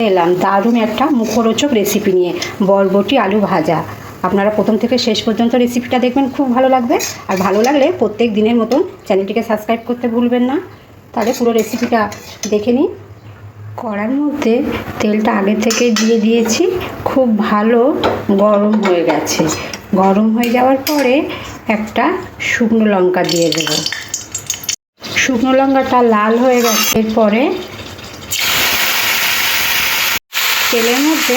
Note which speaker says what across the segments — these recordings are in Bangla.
Speaker 1: এলাম। দারুণ একটা মুখরোচক রেসিপি নিয়ে। বরবটি আলু ভাজা। আপনারা প্রথম থেকে শেষ পর্যন্ত রেসিপিটা দেখবেন, খুব ভালো লাগবে। আর ভালো লাগলে প্রত্যেক দিনের মতন চ্যানেলটিকে সাবস্ক্রাইব করতে ভুলবেন না। তাহলে পুরো রেসিপিটা দেখে নিন। কড়ার মধ্যে তেলটা আগে থেকে দিয়ে দিয়েছি। খুব ভালো গরম হয়ে গেছে। গরম হয়ে যাওয়ার পরে একটা শুকনো লঙ্কা দিয়ে দেবো। শুকনো লঙ্কাটা লাল হয়ে গেছে। এরপরে তেলের মধ্যে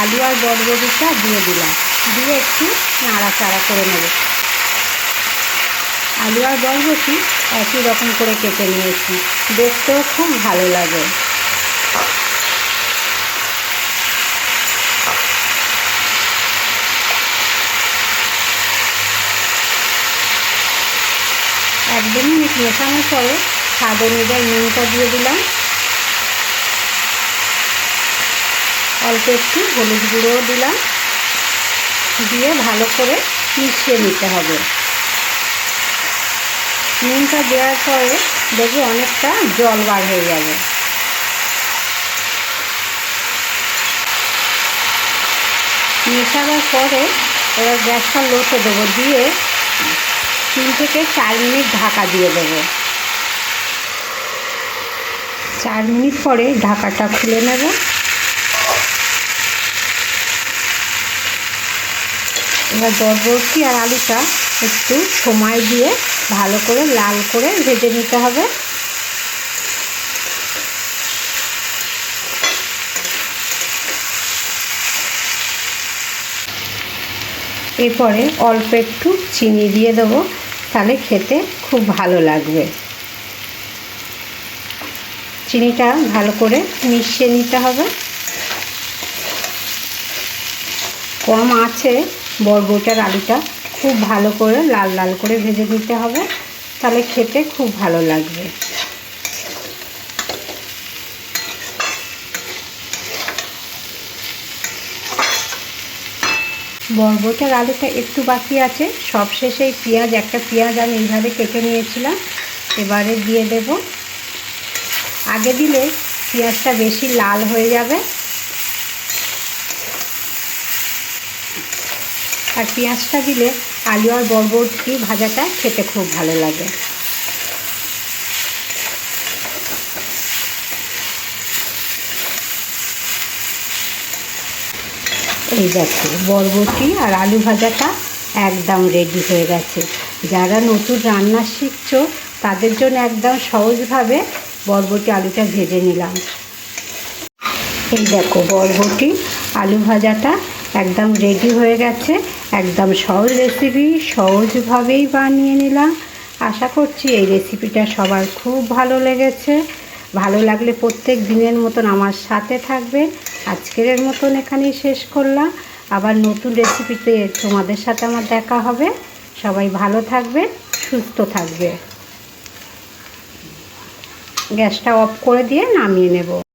Speaker 1: আলু আর বরবটিটা দিয়ে দিলাম। দিয়ে একটু নাড়াচাড়া করে নেব। আলু আর বরবটি একই রকম করে কেটে নিয়েছি। দেখতেও খুব ভালো লাগে। এক দু মিনিট মেশানোর পরে স্বাদ অনুযায়ী নুনটা দিয়ে দিলাম। অল্প একটু হলুদ গুঁড়োও দিলাম। দিয়ে ভালো করে মিশিয়ে নিতে হবে। নুনটা দেওয়ার পরে দেখবে অনেকটা জল বার হয়ে যাবে। মেশাবার পরে এবার গ্যাসটা লোতে দেবো, দিয়ে তিন থেকে চার মিনিট ঢাকা দিয়ে দেবো। চার মিনিট পরে ঢাকাটা খুলে নেব। এবার বরবটি আর আলুটা একটু সময় দিয়ে ভালো করে লাল করে ভেজে নিতে হবে। এরপরে অল্প একটু চিনি দিয়ে দেবো, তাহলে খেতে খুব ভালো লাগবে। চিনিটা ভালো করে মিশিয়ে নিতে হবে। কম আছে বরবটার আলুটা খুব ভালো করে লাল লাল করে ভেজে নিতে হবে। তাহলে খেতে খুব ভালো লাগবে। বরবটার আলুটা একটু বাকি আছে। সব শেষে এই পেঁয়াজ, একটা পেঁয়াজ আমি এইভাবে কেটে নিয়েছিলাম। এবারে দিয়ে দেব। আগে দিলে পেঁয়াজটা বেশি লাল হয়ে যাবে। আর পেঁয়াজটা দিলে আলু আর বরবটি ভাজাটা খেতে খুব ভালো লাগে। এই দেখো, বরবটি আর আলু ভাজাটা একদম রেডি হয়ে গেছে। যারা নতুন রান্না শিখছো, তাদের জন্য একদম সহজভাবে বরবটি আলুটা ভেজে নিলাম। এই দেখো, বরবটি, আলু ভাজাটা একদম রেডি হয়ে গেছে। একদম সহজ রেসিপি সহজভাবেই বানিয়ে নিলাম। আশা করছি এই রেসিপিটা সবার খুব ভালো লেগেছে। ভালো লাগলে প্রত্যেক দিনের মতন আমার সাথে থাকবে আজকের মতন এখানেই শেষ করলাম। আবার নতুন রেসিপিতে তোমাদের সাথে আমার দেখা হবে। সবাই ভালো থাকবে সুস্থ থাকবে গ্যাসটা অফ করে দিয়ে নামিয়ে নেব।